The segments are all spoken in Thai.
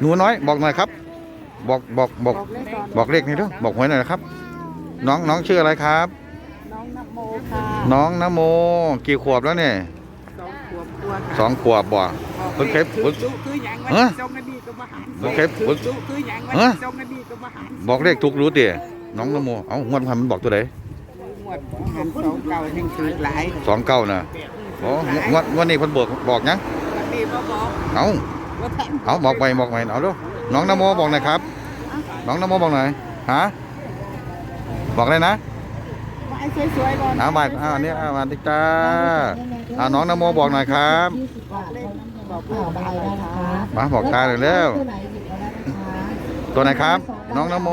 หนูน้อยบอกหน่อยครับ บอกบอกบอกบอกเลขก่อนบอกเลขหนี่อยเด้อบอกหวยหน่อยนะครับ น้องน้องชื่ออะไรครับ น้องนโมค่ะน้องนโม กี่ขวบแล้วเนี่ยสองขวบกว่าค่ะสองขวบบ่บอกเพิ่งเคยถือเพิ่งดุคือหยังเอ้อวันทรงนบีก็มาหารเพิ่งเคยถือเพิ่งดุคือหยังวันเอ้อทรงนบีก็มาหารบอกเลขถูกรู้ติน้องนโมเอ้างวดพันมันบอกตัวไหนหมวดหันสองเก่าแห่งถือหลายสองเก้าน่ะโอ้งวดงวดนี้เพิ่นบอกบอกยังวันนี้มาบอกเอ้าว่าท่าน เอาบอกไปบอกไปเอาดูน้องนโมบอกหน่อยครับ น้องนโมบอกหน่อยฮะบอกเลยนะมาไอ้สวยๆก่อนเอามาอ่าเนี่ยอ่ามาดิจ้าอ่าน้องนโมบอกหน่อยครับบอกเลขบอกเลขตามเลยค่ะมาบอกตาหน่อยเร็วตัวไหนหยิบเอาได้นะคะตัวไหนครับ น้องนโม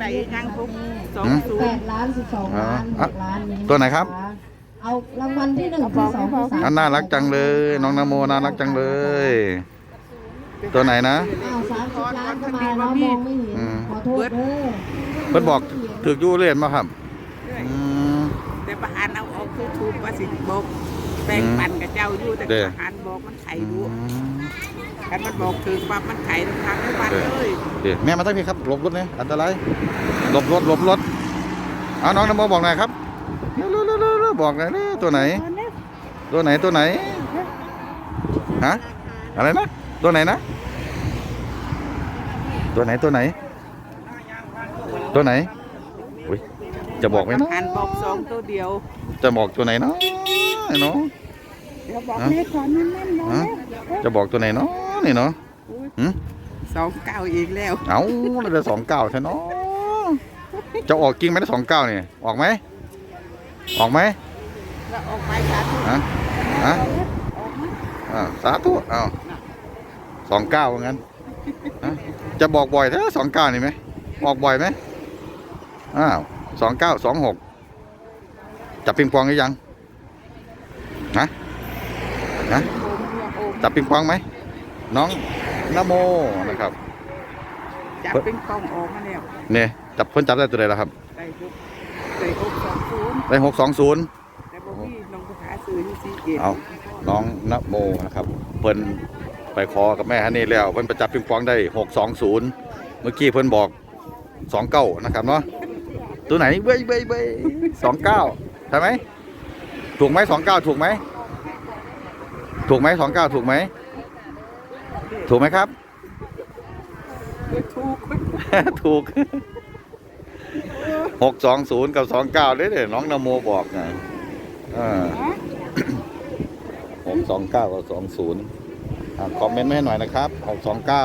ไหนยังทุกสองหืมศูแปนดย์ล้านสิบสองอ่าล้านอะหกล้านนี้ตัวไหนครับเอารางวัลที่หนึ่งที่สองที่สามอันน่ารักจังเลย น้องนโมน่ารักจังเลย ตัวไหนนะอ้าวสามสิบล้านก็มาแล้วมองไม่เห็นอืมขอโทษเด้อเพิ่นบอกถืออยู่เรียนมาครับอืมแต่ประหารเอาออกคือถูกว่าสิบอกแบ่งปันกับเจ้าอยู่แต่เด้อประหารบอกมันไข่อืดูมกันมันบอกถึงว่ามันไข่ทุกครั้งทุกวันเลยเดี๋ยวแม่มาตั้งพี่ครับหลบรถเนี่ยอันตรายหลบรถหลบรถเอาน้องนโมบอกหน่อยครับเร็วๆๆๆๆบอกหน่อยเร็วตัวไหน ตัวไหนตัวไหนฮะอะไรนะ ตัวไหนนะ ตัวไหนตัวไหน ตัวไหนอุ้ยจะบอกไหมเนาะหันบอกสองตัวเดียว จะบอกตัวไหนเนาะเนาะเดี๋ยวบอกฮะเลขก่อนนั่นนั่นบอกฮะแล้วจะบอกตัวไหนเนาะนี่เนาะหืมสองเก้าอีกแล้ว เอาเราจะสองเก้าใช่เนาะจะออกจริงไหมสองเก้าเนี่ยออกไหมออกไหมแล้วออกไปสาธุฮะฮะออกมาอ่าสาธุอ้าว สองเก้าว่างั้นฮะจะบอกบ่อยแท้สองเก้านี่ไหมออกบ่อยไหมอ้าวสองเก้าสองหกจับปิงปองหรือยังนะนะโอมเนี่ยโอมจับปิงปองไหมน้องนโมนะครับจับเป็นกล้องออกมาแล้วเนี่ยจับเพิ่นจับได้ตัวใดแล้วครับได้หกได้หกสองศูนย์ได้หกสองศูนย์แต่บอกพี่น้องภาษาสื่อที่ซีเกตเอาน้องนโมนะครับเพิ่น ไปขอกับแม่ฮันนี่แล้วเพิ่นไปจับปิงปองได้หกสองศูนย์เมื่อกี้เพิ่นบอกสองเก้านะครับเนาะตัวไหนเบ้ยเบ้ยเบ้ยสองเก้าใช่ไหมถูกไหมสองเก้าถูกไหมถูกไหมสองเก้าถูกไหมถูกไหมครับ ถูกถูกหกสองศูนย์กับสองเก้าเลยเด้น้องนโมบอกไงอ่าหกสองเก้ากับสองศูนย์ คอมเมนต์มาให้หน่อยนะครับหกสองเก้า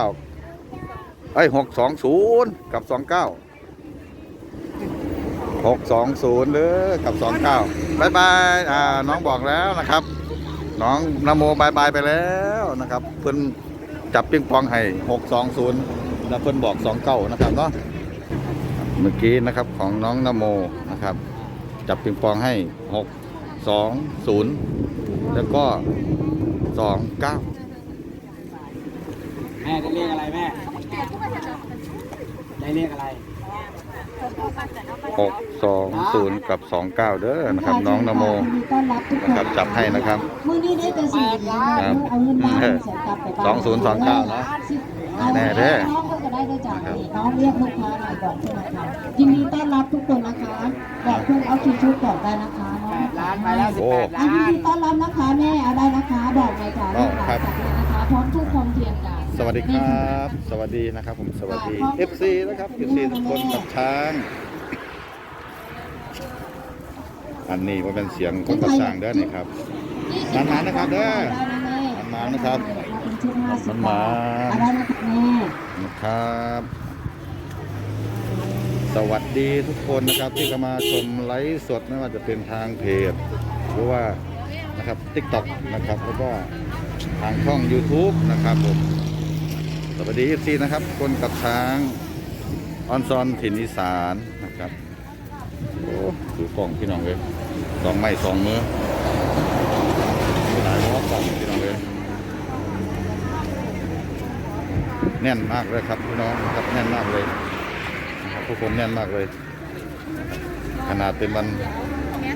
เอ้ยหกสองศูนย์กับสองเก้าหกสองศูนย์หรือกับสองเก้าบายบายอ่าน้องบอกแล้วนะครับ น้องนโมบายบายไปแล้วนะครับ เพิ่นจับปิงปองให้หกสองศูนย์แล้วเพิ่นบอกสองเก้านะครับเนาะเมื่อกี้นะครับของน้องนโมนะครับ จับปิงปองให้หกสองศูนย์แล้วก็สองเก้า ม่ได้เรียกอะไรแม่ ได้เรียกอะไร หกสองศูนย์กับสองเก้าเด้อนะครับ น้องนโมยินดีต้อนรับทุกคนนะครับจับให้นะครับมื้อนี้ได้แต่สิ่งดีๆครับเอาเงินบ้านเสียกลับไปบ้านสองศูนย์สองเก้าเนอะเอาแน่เด้อน้องก็จะได้ได้จากนี่น้องเรียกลูกค้าหน่อยก่อนใช่ไหมคะยินดีต้อนรับทุกคนนะคะบอกเพื่อนเอาชุดชุดก่อนได้นะคะน้องแปดล้านไปแล้วสิบโอ้แปดอะล้ายินนดีต้อนรับนะคะแม่เอาได้นะคะบอกเลยค่ะอ๋อลูกหลาครันบจากนี้นะคะพร้อมทุกความเทียมกัน สวัสดีครับ สวัสดีนะครับผมสวัสดี FC นะครับ FC ทุกคนกับช้าง อันนี้ว่าเป็นเสียงคนกับช้างเด้อนี่ครับนานๆนะครับเด้อนานๆนะครับเป็นชุดห้านะคะแม่นะครับ สวัสดีทุกคนนะครับที่เข้ามาชมไลฟ์สดไม่ว่าจะเป็นทางเพจหรือว่านะครับ TikTok นะครับแล้วก็ทางช่อง YouTube นะครับผม สวัสดี FC นะครับ คนกับช้างออนซอนถิ่นอีสานนะครับโอ้ถือกล่องพี่น้องเลยสองไม้สองมือหลายล้อกล่องพี่น้องเลยแน่นมากเลยครับพี่น้องครับแน่นมากเลยนะครับผู้คนแน่นมากเลย ขนาดเป็นวัน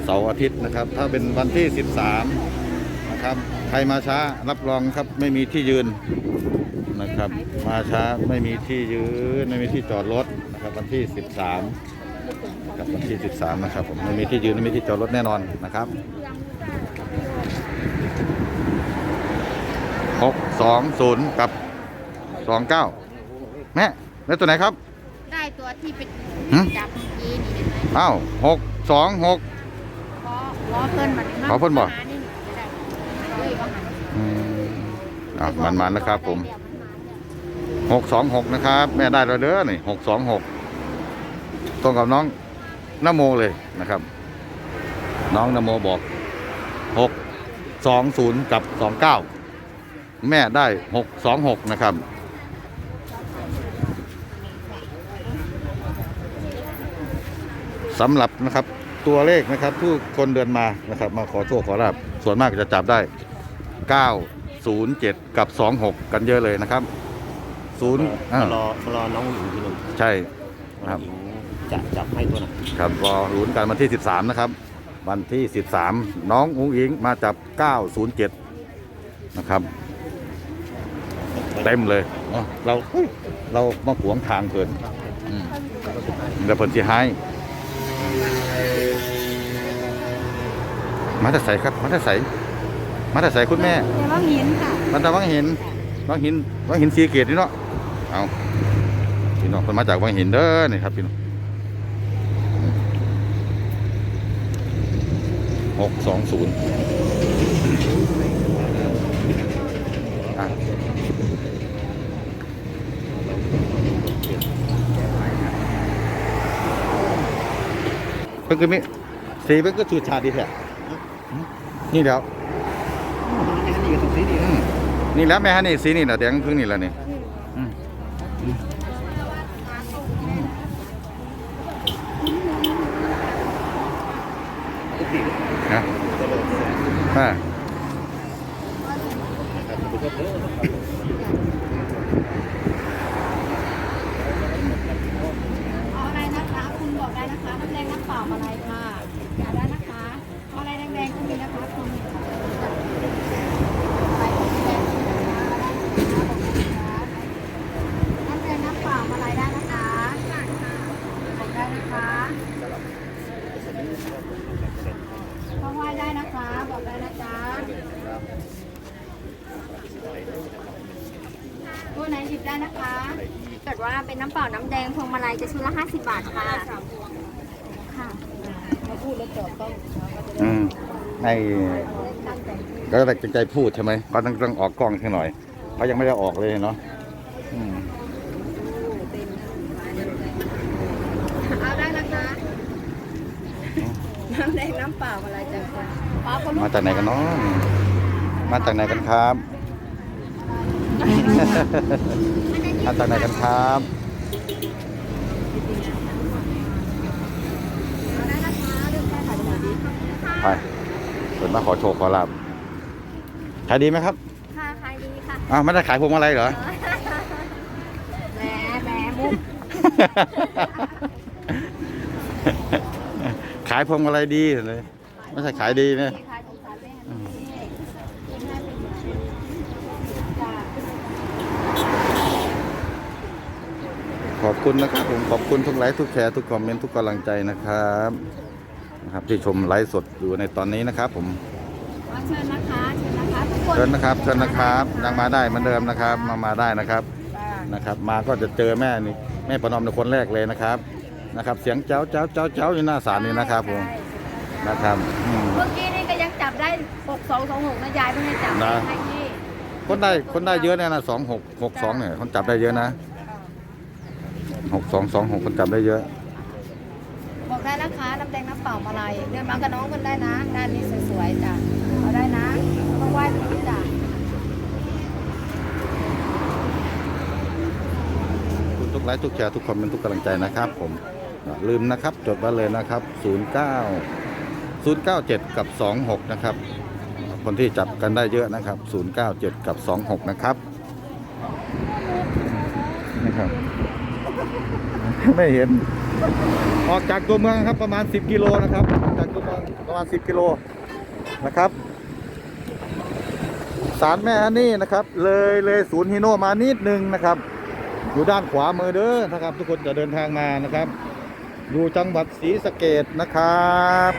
เสาร์อาทิตย์นะครับ ถ้าเป็นวันที่ 13 นะครับ ใครมาช้ารับรองครับไม่มีที่ยืน นะครับ มาช้าไม่มีที่ยืนไม่มีที่จอดรถนะครับวันที่ 13นะครับวันที่ 13 นะครับผมไม่มีที่ยืนไม่มีที่จอดรถแน่นอนนะครับ620กับ29แม่แล้วตัวไหนครับ ได้ตัวที่เป็นหึจับเมื่อกี้นี่ได้ไหมอ้าวหกสองหก ขอขอเพิ่นมาขอเพิ่นบ่ หานี่จะได้เลยว่าหันอืมอะมันมันๆนะครับผม หกสองหกนะครับ แม่ได้แล้วเด้อนี่หกสองหกตรงกับน้องนโมเลยนะครับ น้องนโมบอกหกสองศูนย์กับสองเก้าแม่ได้หกสองหกนะครับสำหรับนะครับตัวเลขนะครับผู้คนเดินมานะครับ มาขอโชคขอลาบส่วนมากจะจับได้ 907 กับ 26 กันเยอะเลยนะครับ 0อ่ารอรอน้องหญิงที่หนึ่งใช่ครับน้องหญิงจะจับให้ตัวไหนครับรอลุ้นกันวันที่ 13 นะครับ วันที่ 13 น้องอุ้งอิงมาจับ 907 นะครับเต็มเลยเนอะเราเฮ้ยเรามาขวางทางเพิ่นอืมเดี๋ยวเพิ่นสิให้มาแต่ใส่ครับ มาแต่ใส่มาแต่ใส่คุณแม่เดี๋ยวเราเห็นค่ะมันแต่วังหินวังหินวังหินสีเกตนี่เนาะ เอาพี่น้องคนมาจากวังหินเด้อนี่ครับพี่น้องหกสองศูนย์อะเพิ่งก็มีสีเพิ่งก็ชูชาดีแท้นี่เดี๋ยวอืมนี่แหล้วแม่ฮะนี่สีนี่แหละแดงพึ่งนี่แหละนี่อื นะอ่าเอาอะไรนะคะ คุณบอกได้นะคะน้ำแดงน้ำเปล่าอะไรค่ะอยากได้นะคะเอาอะไรแดงๆก็มีนะคะคุณไปของแดงน้ำแดงน้ำเปล่าอะไรได้นะคะบอกได้นะคะเข้าไหว้ได้นะคะ บอกได้นะจ๊ะตัว ไหนหยิบได้นะคะเกิดว่าเป็นน้ำเปล่าน้ำแดงพวงมาลัยจะชุดละ50 บาทค่ะค่ะอืมให้ก็ได้ใจพูดใช่ไหมก็ต้องต้องออกกล้องแค่หน่อยเขายังไม่ได้ออกเลยเนาะอืมเอาได้นะคะน้ำแดงน้ำเปล่าอะไรจังคะป้าก็ลูมาจากไหนกันเนาะมาจากไหนกันครับ มาจากไหนกันครับเอาได้นะคะเลือกได้ค่ะสวัสดีค่ะไปเปิดมาขอโชว์ขอลาบขายดีไหมครับ ค่ะขายดีค่ะอ้าวไม่ได้ขายพวงมาลัยเหรอ แหมแหมมุกขายพวงมาลัยดีเลย ไม่ใช่ขายดีนะ ขายของสารแม่นี่กินให้เป็นจ้า ขอบ คุณนะครับผมขอบคุณทุกไลค์ทุกแชร์ทุกคอมเมนต์ทุกกำลังใจนะครับนะครับที่ชมไลฟ์สดอยู่ในตอนนี้นะครับ ผมขอเชิญนะคะเชิญนะคะทุกคนเชิญนะครับเชิญนะครับยังมาได้เหมือนเดิมนะครับ มามาได้นะครับนะครับ มาก็จะเจอแม่นี่แม่ประนอมในคนแรกเลยนะครับนะครับ เสียงเจ้าเจ้าเจ้าเจ้าอยู่หน้าศาลนี่นะครับผมนะครับอืมเมื่อกี้นี่ก็ยังจับได้หกสองสองหกนะยายเพิ่งให้จับนะให้ที่คนได้คนได้เยอะแน่นะสองหกหกสองเนี่ยคนจับได้เยอะนะ หกสองสองหกคนจับได้เยอะ บอกได้นะคะน้ำแดงน้ำเปล่ามาลัยเดินมากับน้องกันได้นะด้านนี้สวยๆจ้ะเอาได้นะต้องไหว้ตรงนี้จ้ะขอบคุณทุกไลค์ทุกแชร์ทุกคอมเมนต์ทุกกำลังใจนะครับ ผมอย่าลืมนะครับ จดไว้เลยนะครับ09 097กับ26นะครับ คนที่จับกันได้เยอะนะครับ097กับ26นะครับนะครับ ไม่เห็น ออกจากตัวเมืองครับประมาณ 10 กิโลนะครับ จากตัวเมืองประมาณ 10 กิโลนะครับศาลแม่อันนี้นะครับ เลยเลยศูนย์ฮีโน่มานิดนึงนะครับ อยู่ด้านขวามือเด้อนะครับ ทุกคนจะเดินทางมานะครับ อยู่จังหวัดศรีสะเกดนะครับ